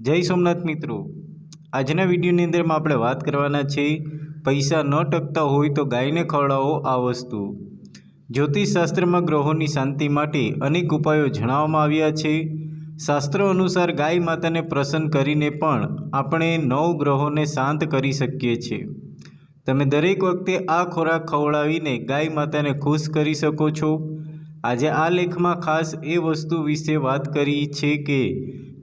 જય સોમનાથ મિત્રો. આજના વિડીયોની અંદરમાં આપણે વાત કરવાના છે પૈસા ન ટકતા હોય તો ગાયને ખવડાવો આ વસ્તુ. જ્યોતિષશાસ્ત્રમાં ગ્રહોની શાંતિ માટે અનેક ઉપાયો જણાવવામાં આવ્યા છે. શાસ્ત્રો અનુસાર ગાય માતાને પ્રસન્ન કરીને પણ આપણે નવ ગ્રહોને શાંત કરી શકીએ છીએ. તમે દરેક વખતે આ ખોરાક ખવડાવીને ગાય માતાને ખુશ કરી શકો છો. આજે આ લેખમાં ખાસ એ વસ્તુ વિશે વાત કરી છે કે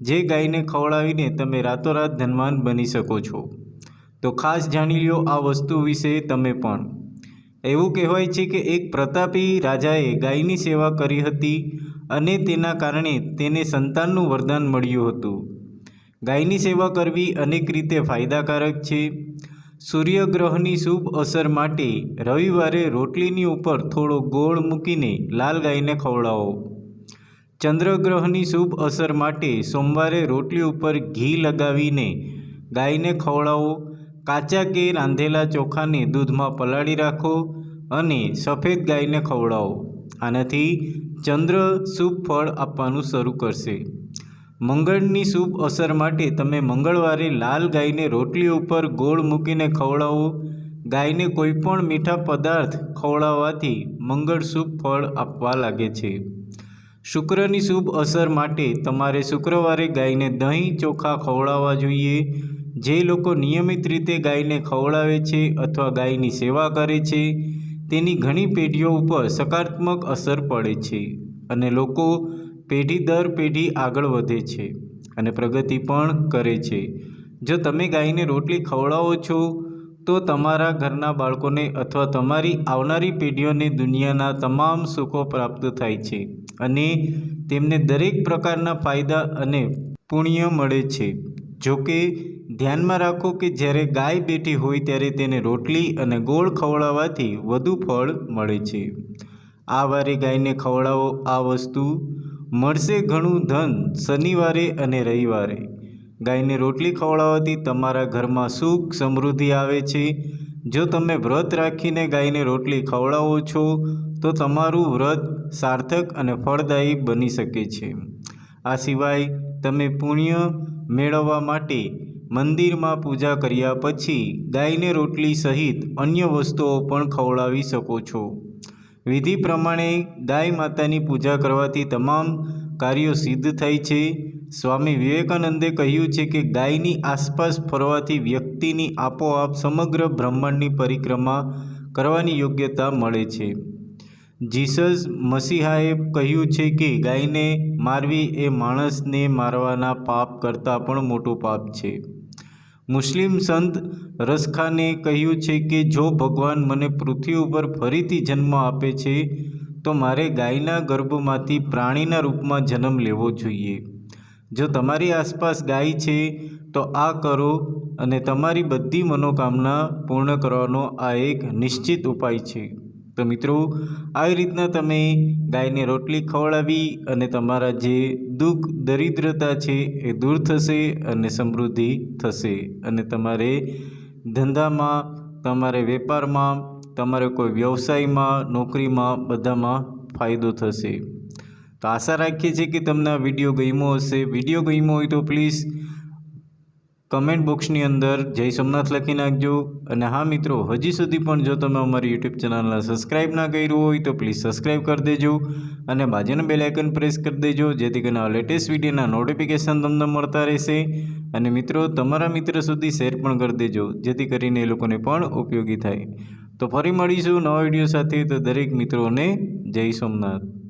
જે ગાયને ખવડાવીને તમે રાતોરાત ધનવાન બની શકો છો. તો ખાસ જાણી લ્યો આ વસ્તુ વિશે તમે પણ. એવું કહેવાય છે કે એક પ્રતાપી રાજાએ ગાયની સેવા કરી હતી અને તેના કારણે તેને સંતાનનું વરદાન મળ્યું હતું. ગાયની સેવા કરવી અનેક રીતે ફાયદાકારક છે. સૂર્યગ્રહની શુભ અસર માટે રવિવારે રોટલીની ઉપર થોડો ગોળ મૂકીને લાલ ગાયને ખવડાવો. ચંદ્રગ્રહની શુભ અસર માટે સોમવારે રોટલી ઉપર ઘી લગાવીને ગાયને ખવડાવો. કાચા કે રાંધેલા ચોખાને દૂધમાં પલાળી રાખો અને સફેદ ગાયને ખવડાવો. આનાથી ચંદ્ર શુભ ફળ આપવાનું શરૂ કરશે. મંગળની શુભ અસર માટે તમે મંગળવારે લાલ ગાયને રોટલી ઉપર ગોળ મૂકીને ખવડાવો. ગાયને કોઈપણ મીઠા પદાર્થ ખવડાવવાથી મંગળ શુભ ફળ આપવા લાગે છે. શુક્રની શુભ અસર માટે તમારે શુક્રવારે ગાયને દહીં ચોખા ખવડાવવા જોઈએ. જે લોકો નિયમિત રીતે ગાયને ખવડાવે છે અથવા ગાયની સેવા કરે છે, તેની ઘણી પેઢીઓ ઉપર સકારાત્મક અસર પડે છે અને લોકો પેઢી દર પેઢી આગળ વધે છે અને પ્રગતિ પણ કરે છે. જો તમે ગાયને રોટલી ખવડાવો છો તો તમારા ઘરના બાળકોને અથવા તમારી આવનારી પેઢીઓને દુનિયાના તમામ સુખો પ્રાપ્ત થાય છે અને તેમને દરેક પ્રકારના ફાયદા અને પુણ્ય મળે છે. જોકે, ધ્યાનમાં રાખો કે જ્યારે ગાય બેઠી હોય ત્યારે તેને રોટલી અને ગોળ ખવડાવવાથી વધુ ફળ મળે છે. આ વારે ગાયને ખવડાવો આ વસ્તુ. મળશે ઘણું ધન શનિવારે અને રવિવારે. ગાયને રોટલી ખવડાવવાથી તમારા ઘરમાં સુખ સમૃદ્ધિ આવે છે. જો તમે વ્રત રાખીને ગાયને રોટલી ખવડાવો છો, તો તમારું વ્રત સાર્થક અને ફળદાયી બની શકે છે. આ સિવાય તમે પુણ્ય મેળવવા માટે મંદિરમાં પૂજા કર્યા પછી ગાયને રોટલી સહિત અન્ય વસ્તુઓ પણ ખવડાવી શકો છો. વિધિ પ્રમાણે ગાય માતાની પૂજા કરવાથી તમામ કાર્યો સિદ્ધ થાય છે. સ્વામી વિવેકાનંદે કહ્યું છે કે ગાયની આસપાસ ફરવાથી વ્યક્તિની આપોઆપ સમગ્ર બ્રહ્માંડની પરિક્રમા કરવાની યોગ્યતા મળે છે. જીસસ મસીહાએ કહ્યું છે કે ગાયને મારવી એ માણસને મારવાના પાપ કરતાં પણ મોટું પાપ છે. મુસ્લિમ સંત રસખાને કહ્યું છે કે જો ભગવાન મને પૃથ્વી ઉપર ફરીથી જન્મ આપે છે, તો મારે ગાયના ગર્ભમાંથી પ્રાણીના રૂપમાં જન્મ લેવો જોઈએ. જો તમારી આસપાસ ગાય છે, તો આ કરો અને તમારી બધી મનોકામના પૂર્ણ કરવાનો આ એક નિશ્ચિત ઉપાય છે. તો મિત્રો, આવી રીતના તમે ગાયને રોટલી ખવડાવી અને તમારા જે દુઃખ, દરિદ્રતા છે એ દૂર થશે અને સમૃદ્ધિ થશે. અને તમારે ધંધામાં, તમારે વેપારમાં, તમારે કોઈ વ્યવસાયમાં, નોકરીમાં બધામાં ફાયદો થશે. તો આશા રાખીએ છીએ કે તમને આ વીડિયો ગમ્યો હશે. વીડિયો ગમ્યો હોય તો પ્લીઝ કમેન્ટ બોક્સની અંદર જય સોમનાથ લખી નાખજો. અને હા મિત્રો, હજી સુધી પણ જો તમે અમારી યુટ્યુબ ચેનલને સબસ્ક્રાઈબ ના કર્યું હોય તો પ્લીઝ સબસ્ક્રાઈબ કરી દેજો અને બાજુનું બેલ પ્રેસ કરી દેજો, જેથી કરીને લેટેસ્ટ વિડીયોના નોટિફિકેશન તમને મળતા રહેશે. અને મિત્રો, તમારા મિત્ર સુધી શેર પણ કરી દેજો, જેથી કરીને એ લોકોને પણ ઉપયોગી થાય. તો ફરી મળીશું નવા વીડિયો સાથે. તો દરેક મિત્રોને જય સોમનાથ.